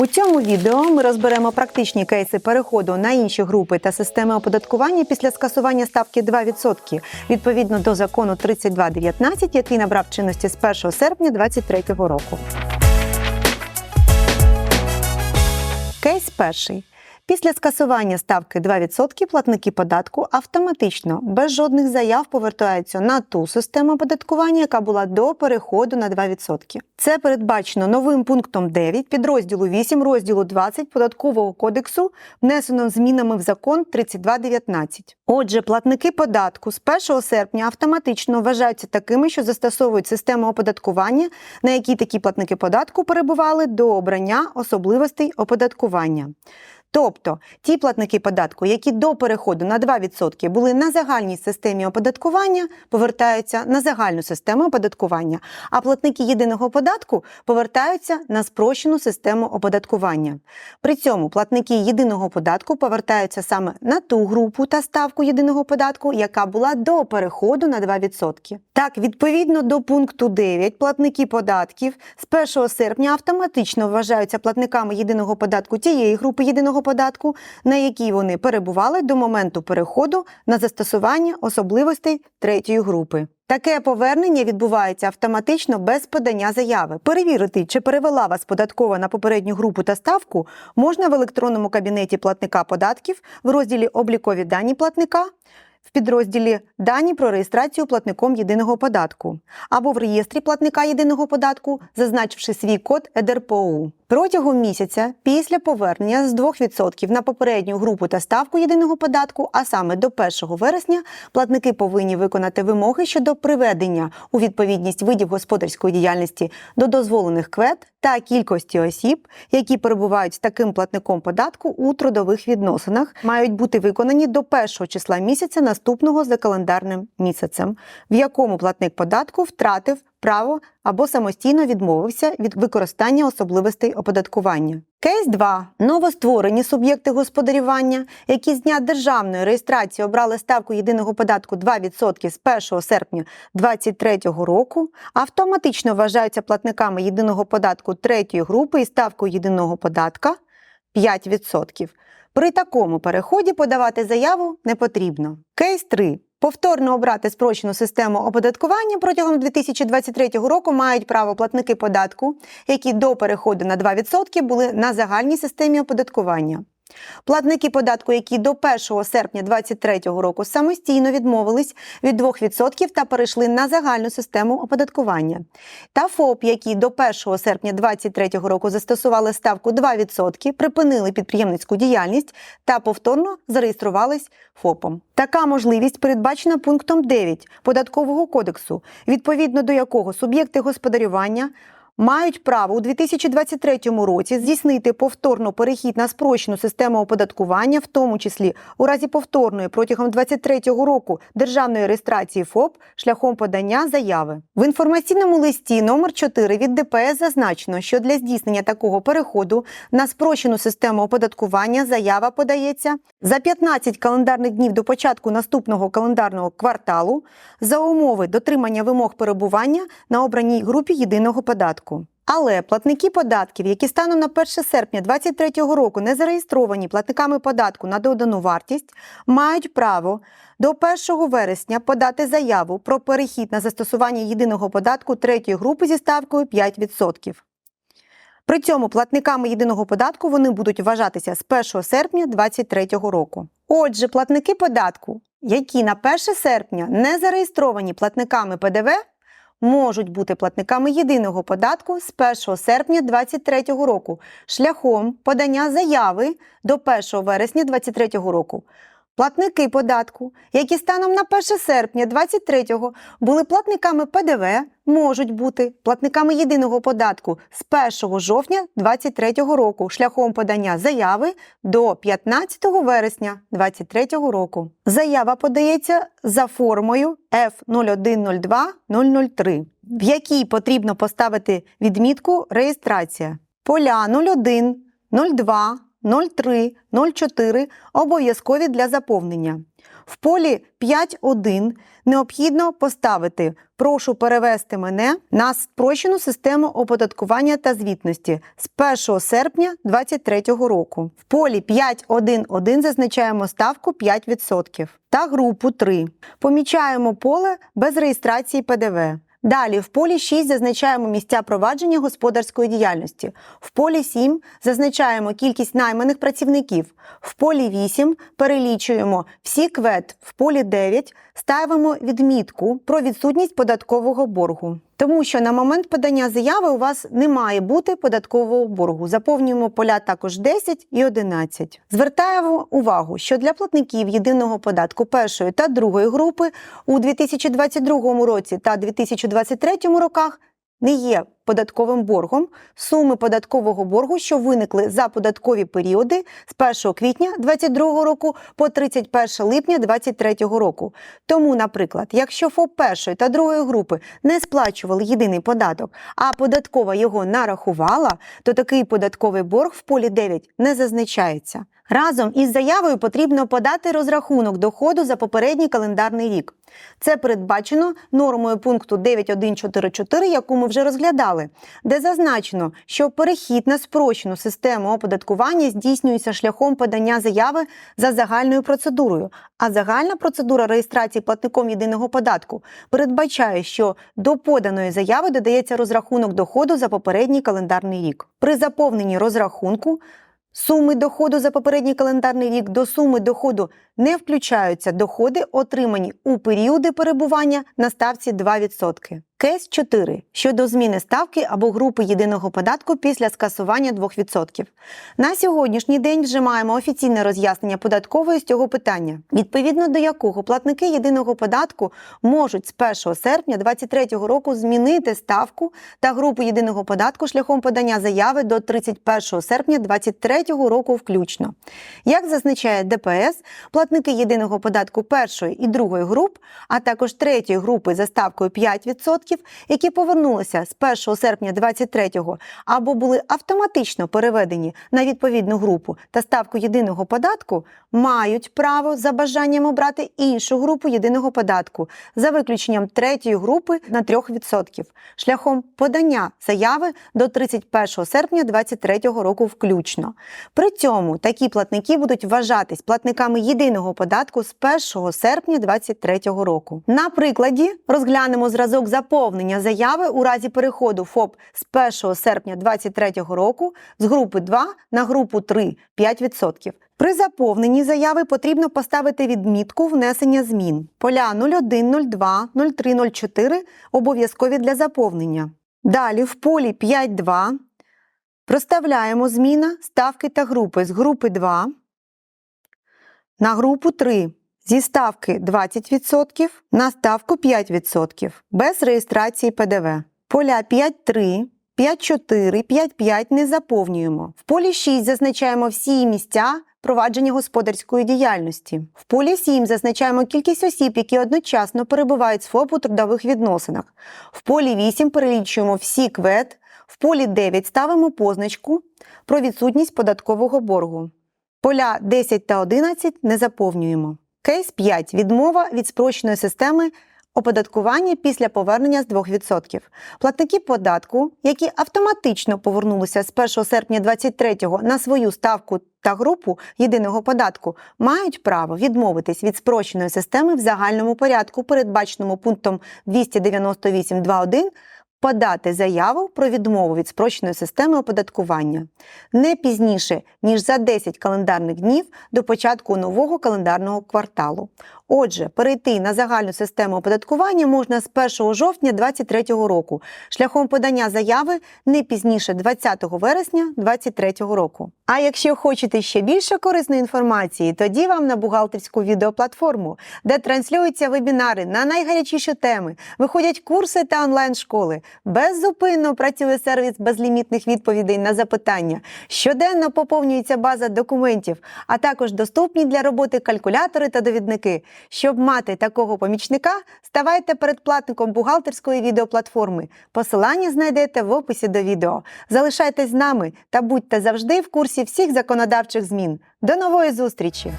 У цьому відео ми розберемо практичні кейси переходу на інші групи та системи оподаткування після скасування ставки 2% відповідно до закону 3219, який набрав чинності з 1 серпня 2023 року. Кейс перший. Після скасування ставки 2% платники податку автоматично без жодних заяв повертаються на ту систему оподаткування, яка була до переходу на 2%. Це передбачено новим пунктом 9 підрозділу 8 розділу 20 податкового кодексу, внесено змінами в закон 3219. Отже, платники податку з 1 серпня автоматично вважаються такими, що застосовують систему оподаткування, на якій такі платники податку перебували до обрання особливостей оподаткування. Тобто ті платники податку, які до переходу на 2% були на загальній системі оподаткування, повертаються на загальну систему оподаткування, а платники єдиного податку повертаються на спрощену систему оподаткування. При цьому платники єдиного податку повертаються саме на ту групу та ставку єдиного податку, яка була до переходу на 2%. Так, відповідно до пункту 9, платники податків з 1 серпня автоматично вважаються платниками єдиного податку тієї групи єдиного податку, на якій вони перебували до моменту переходу на застосування особливостей третьої групи. Таке повернення відбувається автоматично без подання заяви. Перевірити, чи перевела вас податкова на попередню групу та ставку, можна в електронному кабінеті платника податків в розділі Облікові дані платника. В підрозділі Дані про реєстрацію платником єдиного податку або в реєстрі платника єдиного податку, зазначивши свій код ЕДРПОУ. Протягом місяця після повернення з 2% на попередню групу та ставку єдиного податку, а саме до 1 вересня, платники повинні виконати вимоги щодо приведення у відповідність видів господарської діяльності до дозволених квет та кількості осіб, які перебувають з таким платником податку у трудових відносинах, мають бути виконані до першого числа місяця наступного за календарним місяцем, в якому платник податку втратив право або самостійно відмовився від використання особливостей оподаткування. Кейс 2. Новостворені суб'єкти господарювання, які з дня державної реєстрації обрали ставку єдиного податку 2% з 1 серпня 2023 року, автоматично вважаються платниками єдиного податку третьої групи і ставкою єдиного податка 5%. При такому переході подавати заяву не потрібно. Кейс 3. Повторно обрати спрощену систему оподаткування протягом 2023 року мають право платники податку, які до переходу на 2% були на загальній системі оподаткування. Платники податку, які до 1 серпня 2023 року самостійно відмовились від 2% та перейшли на загальну систему оподаткування, та ФОП, які до 1 серпня 2023 року застосували ставку 2%, припинили підприємницьку діяльність та повторно зареєструвались ФОПом. Така можливість передбачена пунктом 9 Податкового кодексу, відповідно до якого суб'єкти господарювання мають право у 2023 році здійснити повторно перехід на спрощену систему оподаткування, в тому числі у разі повторної протягом 2023 року державної реєстрації ФОП шляхом подання заяви. В інформаційному листі номер 4 від ДПС зазначено, що для здійснення такого переходу на спрощену систему оподаткування заява подається за 15 календарних днів до початку наступного календарного кварталу за умови дотримання вимог перебування на обраній групі єдиного податку. Але платники податків, які станом на 1 серпня 2023 року не зареєстровані платниками податку на додану вартість, мають право до 1 вересня подати заяву про перехід на застосування єдиного податку третьої групи зі ставкою 5%. При цьому платниками єдиного податку вони будуть вважатися з 1 серпня 2023 року. Отже, платники податку, які на 1 серпня не зареєстровані платниками ПДВ, можуть бути платниками єдиного податку з 1 серпня 2023 року шляхом подання заяви до 1 вересня 2023 року. Платники податку, які станом на 1 серпня 2023 були платниками ПДВ, можуть бути платниками єдиного податку з 1 жовтня 2023 року шляхом подання заяви до 15 вересня 2023 року. Заява подається за формою F0102-003, в якій потрібно поставити відмітку реєстрація. Поля 01, 02, 03, 04 обов'язкові для заповнення. В полі 5.1 необхідно поставити Прошу перевести мене на спрощену систему оподаткування та звітності з 1 серпня 2023 року. В полі 5.1.1 зазначаємо ставку 5% та групу 3. Помічаємо поле без реєстрації ПДВ. Далі в полі 6 зазначаємо місця провадження господарської діяльності. В полі 7 зазначаємо кількість найманих працівників. В полі 8 перелічуємо всі квет. В полі 9 ставимо відмітку про відсутність податкового боргу. Тому що на момент подання заяви у вас не має бути податкового боргу. Заповнюємо поля також 10 і 11. Звертаємо увагу, що для платників єдиного податку першої та другої групи у 2022 році та 2023 роках не є податковим боргом суми податкового боргу, що виникли за податкові періоди з 1 квітня 2022 року по 31 липня 2023 року. Тому, наприклад, якщо ФОП першої та другої групи не сплачували єдиний податок, а податкова його нарахувала, то такий податковий борг в полі 9 не зазначається. Разом із заявою потрібно подати розрахунок доходу за попередній календарний рік. Це передбачено нормою пункту 9.1.4.4, яку ми вже розглядали, де зазначено, що перехід на спрощену систему оподаткування здійснюється шляхом подання заяви за загальною процедурою. А загальна процедура реєстрації платником єдиного податку передбачає, що до поданої заяви додається розрахунок доходу за попередній календарний рік. При заповненні розрахунку суми доходу за попередній календарний рік до суми доходу не включаються доходи, отримані у періоди перебування на ставці 2%. Кейс 4 щодо зміни ставки або групи єдиного податку після скасування 2%. На сьогоднішній день вже маємо офіційне роз'яснення податкової з цього питання, відповідно до якого платники єдиного податку можуть з 1 серпня 2023 року змінити ставку та групу єдиного податку шляхом подання заяви до 31 серпня 2023 року включно. Як зазначає ДПС, платники єдиного податку першої і другої груп, а також третьої групи за ставкою 5%, які повернулися з 1 серпня 2023 або були автоматично переведені на відповідну групу та ставку єдиного податку, мають право за бажанням обрати іншу групу єдиного податку за виключенням третьої групи на 3% шляхом подання заяви до 31 серпня 2023 року включно. При цьому такі платники будуть вважатись платниками єдиного податку з 1 серпня 2023 року. На прикладі розглянемо зразок заповнення заяви у разі переходу ФОП з 1 серпня 2023 року з групи 2 на групу 3 5%. При заповненні заяви потрібно поставити відмітку внесення змін. Поля 01, 02, 03, 04 обов'язкові для заповнення. Далі в полі 5.2 проставляємо зміна ставки та групи з групи 2 на групу 3 зі ставки 20% на ставку 5% без реєстрації ПДВ. Поля 5.3, 5.4, 5.5 не заповнюємо. В полі 6 зазначаємо всі місця провадження господарської діяльності. В полі 7 зазначаємо кількість осіб, які одночасно перебувають з ФОП у трудових відносинах. В полі 8 перелічуємо всі квет. В полі 9 ставимо позначку про відсутність податкового боргу. Поля 10 та 11 не заповнюємо. Кейс 5. Відмова від спрощеної системи оподаткування після повернення з 2%. Платники податку, які автоматично повернулися з 1 серпня 2023 на свою ставку та групу єдиного податку, мають право відмовитись від спрощеної системи в загальному порядку, передбаченому пунктом 298.2.1 подати заяву про відмову від спрощеної системи оподаткування не пізніше, ніж за 10 календарних днів до початку нового календарного кварталу. Отже, перейти на загальну систему оподаткування можна з 1 жовтня 2023 року шляхом подання заяви не пізніше 20 вересня 2023 року. А якщо хочете ще більше корисної інформації, тоді вам на бухгалтерську відеоплатформу, де транслюються вебінари на найгарячіші теми, виходять курси та онлайн-школи. Беззупинно працює сервіс безлімітних відповідей на запитання. Щоденно поповнюється база документів, а також доступні для роботи калькулятори та довідники. Щоб мати такого помічника, ставайте передплатником бухгалтерської відеоплатформи. Посилання знайдете в описі до відео. Залишайтесь з нами та будьте завжди в курсі всіх законодавчих змін. До нової зустрічі!